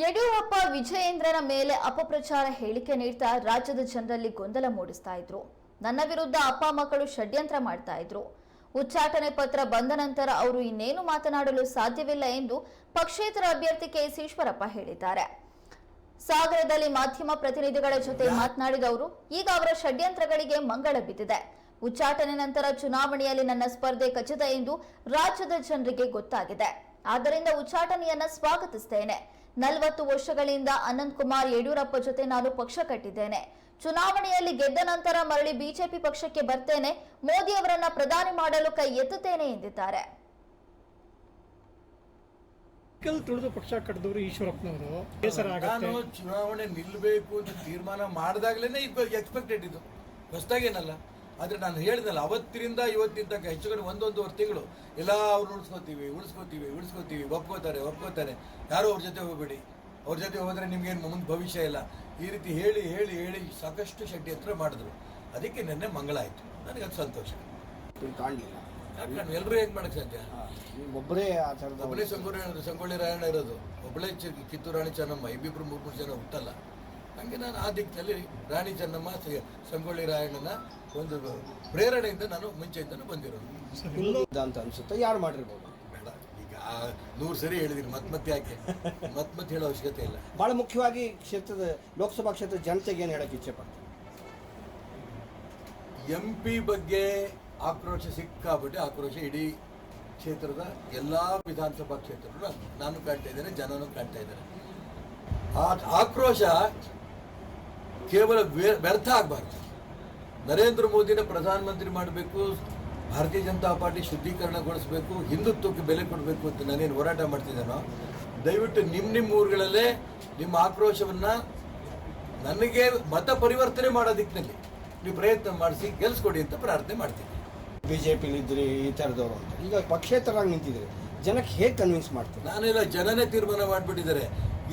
ಯಡಿಯೂರಪ್ಪ, ವಿಜಯೇಂದ್ರನ ಮೇಲೆ ಅಪಪ್ರಚಾರ ಹೇಳಿಕೆ ನೀಡ್ತಾ ರಾಜ್ಯದ ಜನರಲ್ಲಿ ಗೊಂದಲ ಮೂಡಿಸ್ತಾ ಇದ್ರು. ನನ್ನ ವಿರುದ್ಧ ಅಪ್ಪ, ಮಕ್ಕಳು ಷಡ್ಯಂತ್ರ ಮಾಡ್ತಾ ಇದ್ರು. ಉಚ್ಚಾಟನೆ ಪತ್ರ ಬಂದ ನಂತರ ಅವರು ಇನ್ನೇನು ಮಾತನಾಡಲು ಸಾಧ್ಯವಿಲ್ಲ ಎಂದು ಪಕ್ಷೇತರ ಅಭ್ಯರ್ಥಿ ಕೆ ಈಶ್ವರಪ್ಪ ಹೇಳಿದ್ದಾರೆ. ಸಾಗರದಲ್ಲಿ ಮಾಧ್ಯಮ ಪ್ರತಿನಿಧಿಗಳ ಜೊತೆ ಮಾತನಾಡಿದ ಅವರು, ಈಗ ಅವರ ಷಡ್ಯಂತ್ರಗಳಿಗೆ ಮಂಗಳ ಬಿದ್ದಿದೆ. ಉಚ್ಚಾಟನೆ ನಂತರ ಚುನಾವಣೆಯಲ್ಲಿ ನನ್ನ ಸ್ಪರ್ಧೆ ಖಚಿತ ಎಂದು ರಾಜ್ಯದ ಜನರಿಗೆ ಗೊತ್ತಾಗಿದೆ. ಆದ್ದರಿಂದ ಉಚ್ಚಾಟನೆಯನ್ನ ಸ್ವಾಗತಿಸ್ತೇನೆ. ನಲವತ್ತು ವರ್ಷಗಳಿಂದ ಅನಂತ್ ಕುಮಾರ್ ಯಡಿಯೂರಪ್ಪ ಜೊತೆ ನಾನು ಪಕ್ಷ ಕಟ್ಟಿದ್ದೇನೆ. ಚುನಾವಣೆಯಲ್ಲಿ ಗೆದ್ದ ನಂತರ ಮರಳಿ ಬಿಜೆಪಿ ಪಕ್ಷಕ್ಕೆ ಬರ್ತೇನೆ. ಮೋದಿ ಅವರನ್ನ ಪ್ರಧಾನಿ ಮಾಡಲು ಕೈ ಎತ್ತುತ್ತೇನೆ ಎಂದಿದ್ದಾರೆ. ತುಳಿದು ಪಕ್ಷ ಕಟ್ಟಿದವರು ಈಶ್ವರಪ್ಪನವರು. ನಾನು ಚುನಾವಣೆ ನಿಲ್ಲಬೇಕು ಅಂತ ತೀರ್ಮಾನ ಮಾಡಿದಾಗಲೇ ಇದು ಎಕ್ಸ್ಪೆಕ್ಟೆಡ್ ಇದು. ಹೊಸದಾಗೇನಲ್ಲ. ಆದ್ರೆ ನಾನು ಹೇಳಿದಲ್ಲ ಅವತ್ತಿನಿಂದ ಇವತ್ತಿನ ತನಕ ಹೆಚ್ಚು ಕಡಿಮೆ ಒಂದೊಂದುವರೆ ತಿಂಗಳು ಎಲ್ಲ ಅವ್ರು ಉಳಿಸ್ಕೋತೀವಿ ಉಳಿಸ್ಕೋತೀವಿ ಉಳಿಸ್ಕೋತೀವಿ ಒಪ್ಕೋತಾರೆ ಒಪ್ಕೋತಾರೆ. ಯಾರೋ ಅವ್ರ ಜೊತೆ ಹೋಗಬೇಡಿ. ಅವ್ರ ಜೊತೆ ಹೋದ್ರೆ ನಿಮ್ಗೇನು ಮುಂದೆ ಭವಿಷ್ಯ ಇಲ್ಲ. ಈ ರೀತಿ ಹೇಳಿ ಹೇಳಿ ಹೇಳಿ ಸಾಕಷ್ಟು ಷಡ್ಯಂತ್ರ ಮಾಡಿದ್ರು. ಅದಕ್ಕೆ ನಿನ್ನೆ ಮಂಗಳ ಆಯ್ತು. ನನಗೆ ಅದು ಸಂತೋಷ. ಯಾಕೆ ನಾನು ಎಲ್ಲರೂ ಹೇಗೆ ಮಾಡಕ್ಕೆ ಸಾಧ್ಯ? ಒಬ್ಬರೇ ಆ ಥರದ ಒಬ್ಬಳೇ ಸಂಗೊಳ್ಳಿ ಸಂಗೊಳ್ಳಿ ರಾಯಣ್ಣ ಇರೋದು. ಒಬ್ಬಳೇ ಕಿತ್ತೂರು ರಾಣಿ ಚೆನ್ನಮ್ಮ ಇಬ್ಬಿಬ್ರು ಮೂರು ಮೂರು ಜನ ಹುಟ್ಟಲ್ಲ. ಹಂಗೆ ನಾನು ಆ ದಿಕ್ಕಿನಲ್ಲಿ ರಾಣಿ ಚೆನ್ನಮ್ಮ ಸಂಗೊಳ್ಳಿ ರಾಯಣ್ಣನ ಒಂದು ಪ್ರೇರಣೆಯಿಂದ ನಾನು ಮುಂಚೆಯಿಂದನೂ ಬಂದಿರೋದು. ಅಂತ ಅನ್ಸುತ್ತೆ? ಯಾರು ಮಾಡಿರ್ಬೋದು? ಈಗ ನೂರು ಸರಿ ಹೇಳಿದೀನಿ ಮತ್ ಮತ್ತೆ ಯಾಕೆ? ಮತ್ ಮತ್ತೆ ಹೇಳೋ ಅವಶ್ಯಕತೆ ಇಲ್ಲ. ಬಹಳ ಮುಖ್ಯವಾಗಿ ಕ್ಷೇತ್ರದ ಲೋಕಸಭಾ ಕ್ಷೇತ್ರದ ಜನತೆಗೆ ಏನು ಹೇಳಕ್ಕೆ ಇಚ್ಛೆ ಪಡ್ತೀನಿ ಎಂ ಪಿ ಬಗ್ಗೆ ಆಕ್ರೋಶ ಸಿಕ್ಕಾಬಿಟ್ಟು ಆಕ್ರೋಶ ಇಡೀ ಕ್ಷೇತ್ರದ ಎಲ್ಲ ವಿಧಾನಸಭಾ ಕ್ಷೇತ್ರಗಳು ನಾನು ಕಾಣ್ತಾ ಇದ್ದೇನೆ ಜನನೂ ಕಾಣ್ತಾ ಇದ್ದಾರೆ. ಆ ಆಕ್ರೋಶ ಕೇವಲ ವ್ಯ- ವ್ಯರ್ಥ ಆಗಬಾರ್ದು. ನರೇಂದ್ರ ಮೋದಿನ ಪ್ರಧಾನಮಂತ್ರಿ ಮಾಡಬೇಕು ಭಾರತೀಯ ಜನತಾ ಪಾರ್ಟಿ ಶುದ್ಧೀಕರಣಗೊಳಿಸಬೇಕು ಹಿಂದುತ್ವಕ್ಕೆ ಬೆಲೆ ಕೊಡಬೇಕು ಅಂತ ನಾನೇನು ಹೋರಾಟ ಮಾಡ್ತಿದ್ದೇನೋ ದಯವಿಟ್ಟು ನಿಮ್ಮ ನಿಮ್ಮ ಊರುಗಳಲ್ಲೇ ನಿಮ್ಮ ಆಕ್ರೋಶವನ್ನು ನನಗೆ ಮತ ಪರಿವರ್ತನೆ ಮಾಡೋ ದಿಕ್ಕಿನಲ್ಲಿ ನೀವು ಪ್ರಯತ್ನ ಮಾಡಿಸಿ ಗೆಲ್ಸ್ಕೊಡಿ ಅಂತ ಪ್ರಾರ್ಥನೆ ಮಾಡ್ತೀನಿ. ಬಿ ಜೆ ಪಿಲಿದ್ರಿ ಈ ಥರದವರು ಅಂತ. ಈಗ ಪಕ್ಷೇತರಾಗಿ ನಿಂತಿದ್ದೀರಿ ಜನಕ್ಕೆ ಹೇಗೆ ಕನ್ವಿನ್ಸ್ ಮಾಡ್ತೀನಿ ನಾನೆಲ್ಲ ಜನನೇ ತೀರ್ಮಾನ ಮಾಡಿಬಿಟ್ಟಿದ್ದಾರೆ.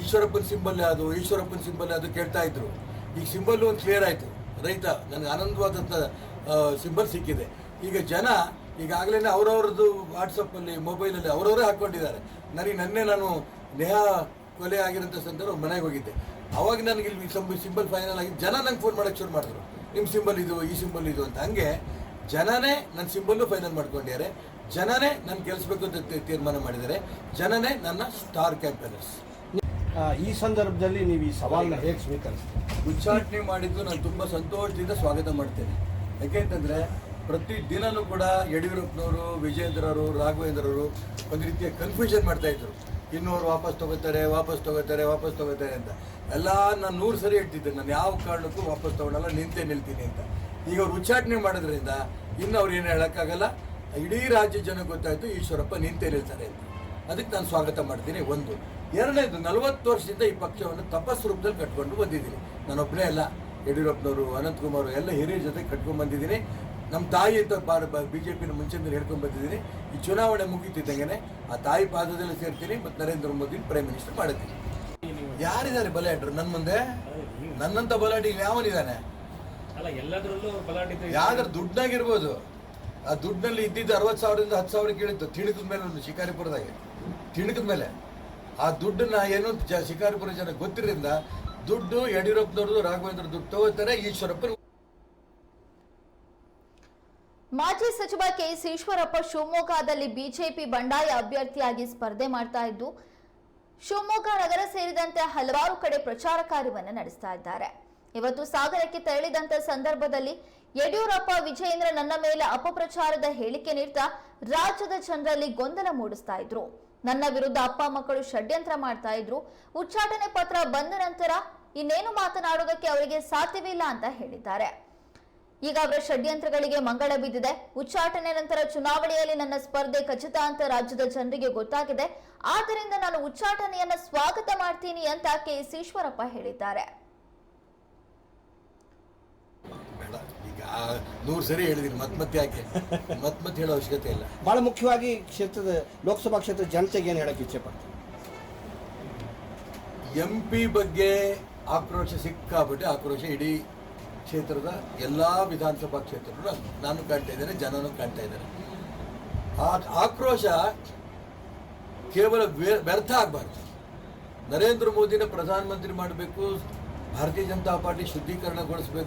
ಈಶ್ವರಪ್ಪನ ಸಿಂಬಲ್ ಯಾವುದು ಈಶ್ವರಪ್ಪನ ಸಿಂಬಲ್ ಯಾವುದು ಕೇಳ್ತಾ ಇದ್ರು. ಈಗ ಸಿಂಬಲ್ ಒಂದು ಕ್ಲಿಯರ್ ಆಯಿತು. ರೈತ, ನನಗೆ ಆನಂದವಾದಂಥ ಸಿಂಬಲ್ ಸಿಕ್ಕಿದೆ. ಈಗ ಜನ ಈಗಾಗಲೇ ಅವರವ್ರದ್ದು ವಾಟ್ಸಪ್ಪಲ್ಲಿ ಮೊಬೈಲಲ್ಲಿ ಅವರವರೇ ಹಾಕ್ಕೊಂಡಿದ್ದಾರೆ ನನಗೆ ನನ್ನೆ ನಾನು ನೇಹ ಕೊಲೆ ಆಗಿರೋಂಥ ಸಂದರ್ಭ ಮನೆಗೆ ಹೋಗಿದ್ದೆ. ಅವಾಗ ನನಗೆ ಇಲ್ಲಿ ಸಿಂಬಲ್ ಫೈನಲ್ ಆಗಿ ಜನ ನಂಗೆ ಫೋನ್ ಮಾಡೋಕ್ಕೆ ಶುರು ಮಾಡಿದ್ರು. ನಿಮ್ಮ ಸಿಂಬಲ್ ಇದು, ಈ ಸಿಂಬಲ್ ಇದು ಅಂತ. ಹಂಗೆ ಜನನೇ ನನ್ನ ಸಿಂಬಲ್ಲು ಫೈನಲ್ ಮಾಡ್ಕೊಂಡಿದ್ದಾರೆ. ಜನನೇ ನನ್ನ ಗೆಲ್ಲಿಸ್ಬೇಕು ಅಂತ ತೀರ್ಮಾನ ಮಾಡಿದ್ದಾರೆ. ಜನನೇ ನನ್ನ ಸ್ಟಾರ್ ಕ್ಯಾಂಪೇನರ್ಸ್ ಈ ಸಂದರ್ಭದಲ್ಲಿ ನೀವು ಈ ಸವಾಲನ್ನ ಹೇಗೆ ಸ್ವೀಕರಿಸ್ತೀರಿ? ಉಚ್ಚಾಟನೆ ಮಾಡಿದ್ದು ನಾನು ತುಂಬ ಸಂತೋಷದಿಂದ ಸ್ವಾಗತ ಮಾಡ್ತೇನೆ. ಯಾಕೆಂತಂದ್ರೆ ಪ್ರತಿ ದಿನನೂ ಕೂಡ ಯಡಿಯೂರಪ್ಪನವರು ವಿಜೇಂದ್ರವರು ರಾಘವೇಂದ್ರವರು ಒಂದು ರೀತಿಯ ಕನ್ಫ್ಯೂಷನ್ ಮಾಡ್ತಾ ಇದ್ರು. ಇನ್ನೂರು ವಾಪಸ್ ತಗೋತಾರೆ ವಾಪಸ್ ತಗೋತಾರೆ ವಾಪಸ್ ತಗೋತಾರೆ ಅಂತ. ಎಲ್ಲ ನಾನು ನೂರು ಸರಿ ಹೇಳ್ತಿದ್ದೆ ನಾನು ಯಾವ ಕಾರಣಕ್ಕೂ ವಾಪಸ್ ತಗೊಂಡಲ್ಲ ನಿಂತೆ ನಿಲ್ತೀನಿ ಅಂತ. ಈಗ ಅವ್ರು ಉಚ್ಚಾಟನೆ ಮಾಡೋದ್ರಿಂದ ಇನ್ನು ಅವ್ರು ಏನು ಹೇಳೋಕ್ಕಾಗಲ್ಲ. ಇಡೀ ರಾಜ್ಯ ಜನ ಗೊತ್ತಾಯಿತು, ಈಶ್ವರಪ್ಪ ನಿಂತೆ ನಿಲ್ತಾರೆ ಅಂತ. ಅದಕ್ಕೆ ನಾನು ಸ್ವಾಗತ ಮಾಡ್ತೀನಿ. ಒಂದು. ಎರಡನೇದು ನಲವತ್ತು ವರ್ಷದಿಂದ ಈ ಪಕ್ಷವನ್ನು ತಪಸ್ ರೂಪದಲ್ಲಿ ಕಟ್ಕೊಂಡು ಬಂದಿದ್ದೀನಿ. ನಾನೊಬ್ಬನೇ ಅಲ್ಲ ಯಡಿಯೂರಪ್ಪನವರು ಅನಂತಕುಮಾರ್ ಎಲ್ಲ ಹಿರಿಯ ಜೊತೆ ಕಟ್ಕೊಂಡು ಬಂದಿದ್ದೀನಿ. ನಮ್ಮ ತಾಯಿ ಅಂತ ಬಿ ಜೆ ಪಿನ ಮುಂಚೆಯಿಂದ ಹೇಳ್ಕೊಂಡು ಬಂದಿದ್ದೀನಿ. ಈ ಚುನಾವಣೆ ಮುಗೀತಿದ್ದಂಗೆ ಆ ತಾಯಿ ಪಾದದಲ್ಲಿ ಸೇರ್ತೀನಿ ಮತ್ತು ನರೇಂದ್ರ ಮೋದಿ ಪ್ರೈಮ್ ಮಿನಿಸ್ಟರ್ ಮಾಡ್ತೀನಿ ಯಾರಿದ್ದಾರೆ ಬಲಾಢ್ಯರು? ನನ್ನ ಮುಂದೆ? ನನ್ನಂತ ಬಲಾಟಿ ಯಾವನಿದ್ದಾನೆ ಯಾವ್ದಾರು ದುಡ್ಡಾಗಿರ್ಬೋದು. ಆ ದುಡ್ಡಿನಲ್ಲಿ ಇದ್ದಿದ್ದು ಅರವತ್ತು ಸಾವಿರದಿಂದ ಹತ್ತು ಸಾವಿರ ಕೇಳಿತ್ತು. ತಿಣಕದ ಮೇಲೆ ಒಂದು ಶಿಕಾರಿಪುರದಾಗೆ. ತಿಣಕದ ಮೇಲೆ. ಆ ದುಡ್ಡನ್ನ ಏನು ಶಿಕಾರಿಪುರ ಜನ ಗೊತ್ತಿರೋದ್ರಿಂದ ದುಡ್ಡು ಯಡಿಯೂರಪ್ಪನವ್ರದ್ದು ರಾಘವೇಂದ್ರ ದುಡ್ಡು ತಗೋತಾರೆ ಈಶ್ವರಪ್ಪ ಮಾಜಿ ಸಚಿವ ಕೆಎಸ್ ಈಶ್ವರಪ್ಪ ಶಿವಮೊಗ್ಗದಲ್ಲಿ ಬಿಜೆಪಿ ಬಂಡಾಯ ಅಭ್ಯರ್ಥಿಯಾಗಿ ಸ್ಪರ್ಧೆ ಮಾಡ್ತಾ ಇದ್ದು, ಶಿವಮೊಗ್ಗ ನಗರ ಸೇರಿದಂತೆ ಹಲವಾರು ಕಡೆ ಪ್ರಚಾರ ಕಾರ್ಯವನ್ನು ನಡೆಸ್ತಾ ಇದ್ದಾರೆ. ಇವತ್ತು ಸಾಗರಕ್ಕೆ ತೆರಳಿದಂತ ಸಂದರ್ಭದಲ್ಲಿ ಯಡಿಯೂರಪ್ಪ, ವಿಜಯೇಂದ್ರ ನನ್ನ ಮೇಲೆ ಅಪಪ್ರಚಾರದ ಹೇಳಿಕೆ ನೀಡ್ತಾ ರಾಜ್ಯದ ಜನರಲ್ಲಿ ಗೊಂದಲ ಮೂಡಿಸ್ತಾ ಇದ್ರು. ನನ್ನ ವಿರುದ್ಧ ಅಪ್ಪ ಮಕ್ಕಳು ಷಡ್ಯಂತ್ರ ಮಾಡ್ತಾ ಇದ್ರು. ಉಚ್ಚಾಟನೆ ಪತ್ರ ಬಂದ ನಂತರ ಇನ್ನೇನು ಮಾತನಾಡೋದಕ್ಕೆ ಅವರಿಗೆ ಸಾಧ್ಯವಿಲ್ಲ ಅಂತ ಹೇಳಿದ್ದಾರೆ. ಈಗ ಅವರ ಷಡ್ಯಂತ್ರಗಳಿಗೆ ಮಂಗಳ ಬಿದ್ದಿದೆ. ಉಚ್ಚಾಟನೆ ನಂತರ ಚುನಾವಣೆಯಲ್ಲಿ ನನ್ನ ಸ್ಪರ್ಧೆ ಖಚಿತ ಅಂತ ರಾಜ್ಯದ ಜನರಿಗೆ ಗೊತ್ತಾಗಿದೆ. ಆದ್ದರಿಂದ ನಾನು ಉಚ್ಚಾಟನೆಯನ್ನ ಸ್ವಾಗತ ಮಾಡ್ತೀನಿ ಅಂತ ಕೆಎಸ್ ಈಶ್ವರಪ್ಪ ಹೇಳಿದ್ದಾರೆ ಬೇಡ ಈಗ ನೂರು ಸರಿ ಹೇಳಿದೀನಿ ಮತ್ ಮತ್ತೆ ಯಾಕೆ? ಮತ್ ಮತ್ತೆ ಹೇಳೋ ಅವಶ್ಯಕತೆ ಇಲ್ಲ. ಬಹಳ ಮುಖ್ಯವಾಗಿ ಕ್ಷೇತ್ರದ ಲೋಕಸಭಾ ಕ್ಷೇತ್ರದ ಜನತೆಗೆ ಏನು ಹೇಳಕ್ಕೆ ಇಚ್ಛೆ ಪಡ್ತೀನಿ ಎಂ ಪಿ ಬಗ್ಗೆ ಆಕ್ರೋಶ ಸಿಕ್ಕಾಬಿಟ್ಟು ಆಕ್ರೋಶ ಇಡೀ ಕ್ಷೇತ್ರದ ಎಲ್ಲ ವಿಧಾನಸಭಾ ಕ್ಷೇತ್ರಗಳು ನಾನು ಕಾಣ್ತಾ ಇದ್ದೇನೆ ಜನನು ಕಾಣ್ತಾ ಇದ್ದಾರೆ. ಆ ಆಕ್ರೋಶ ಕೇವಲ ವ್ಯ- ವ್ಯರ್ಥ ಆಗಬಾರ್ದು. ನರೇಂದ್ರ ಮೋದಿನ ಪ್ರಧಾನಮಂತ್ರಿ ಮಾಡಬೇಕು ಭಾರತೀಯ ಜನತಾ ಪಾರ್ಟಿ ಶುದ್ಧೀಕರಣಗೊಳಿಸಬೇಕು.